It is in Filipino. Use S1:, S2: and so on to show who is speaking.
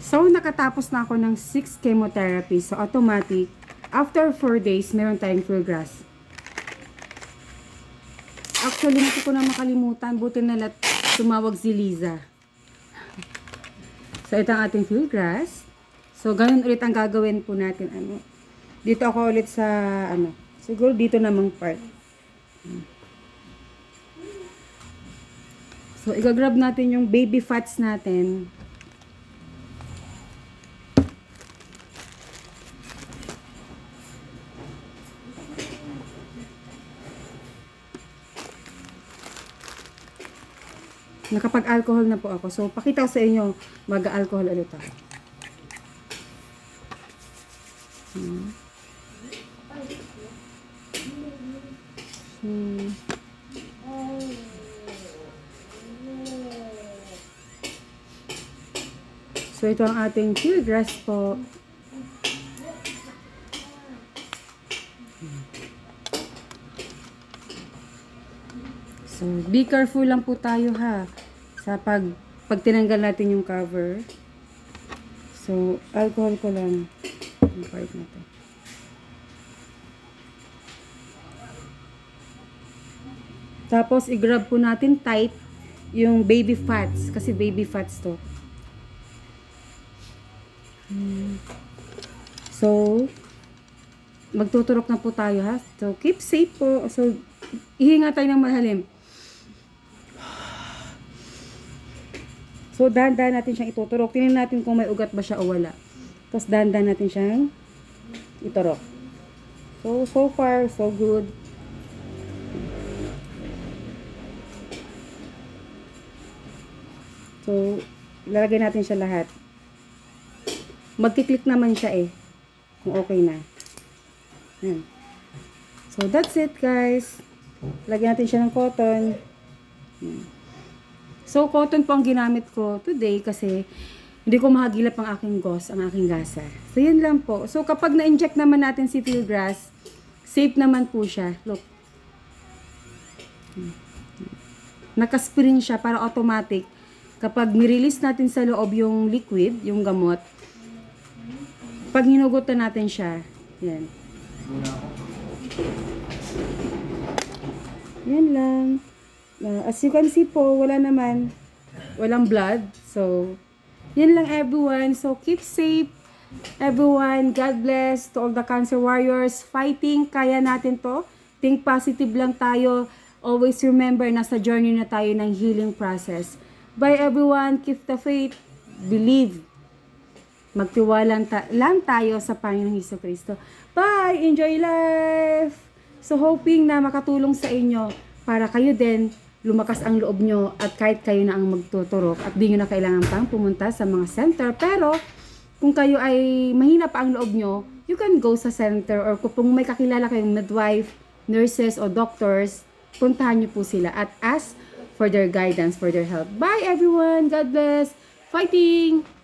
S1: So, nakatapos na ako ng 6 chemotherapy. So, automatic. After 4 days, meron tayong full grass. Actually, hindi ko na makalimutan. Buti na lat tumawag si Liza. So, ito ang ating full grass. So, ganun ulit ang gagawin po natin. Ano, dito ako ulit sa, ano, siguro dito namang part. So, igagrab natin yung baby fats natin. Nakapag-alcohol na po ako. So, pakita sa inyo, mag-alcohol ulit ako. Hmm. Hmm. So, ito ang ating field grass po. So, be careful lang po tayo ha sa pag pag tinanggal natin yung cover. So, alcohol ko lang yung part na to. Tapos, i-grab po natin tight yung baby fats. Kasi baby fats to. Hmm. So, magtuturok na po tayo ha. So, keep safe po. So, ihinga tayo ng malalim. So, dahan-dahan natin siyang ituturok. Tingnan natin kung may ugat ba siya o wala. Tapos, dahan-dahan natin siyang iturok. So, so far, so good. So, ilalagay natin siya lahat. Magkiklik naman siya eh. Kung okay na. Yan. So, that's it guys. Lagyan natin siya ng cotton. Yan. So, cotton po ang ginamit ko today kasi hindi ko mahagilap ang aking gauze, ang aking gasa. So, yun lang po. So, kapag na-inject naman natin si field safe naman po siya. Look. Nakasprin siya para automatic. Kapag nirelease natin sa loob yung liquid, yung gamot, pag hinugutan natin siya, yan. Yan lang. Uh, as you can see po, wala naman, walang blood. So, yan lang everyone. So, keep safe. Everyone, God bless to all the cancer warriors fighting. Kaya natin to. Think positive lang tayo. Always remember, nasa journey na tayo ng healing process. Bye everyone. Keep the faith. Believe. Magtiwala ta- lang tayo sa Panginoong Hesus Kristo. Bye! Enjoy life! So hoping na makatulong sa inyo para kayo din lumakas ang loob nyo at kahit kayo na ang magtuturok at di nyo na kailangan pang pumunta sa mga center. Pero kung kayo ay mahina pa ang loob nyo, you can go sa center or kung may kakilala kayong midwife, nurses o doctors, puntahan nyo po sila at ask for their guidance, for their help. Bye everyone! God bless! Fighting!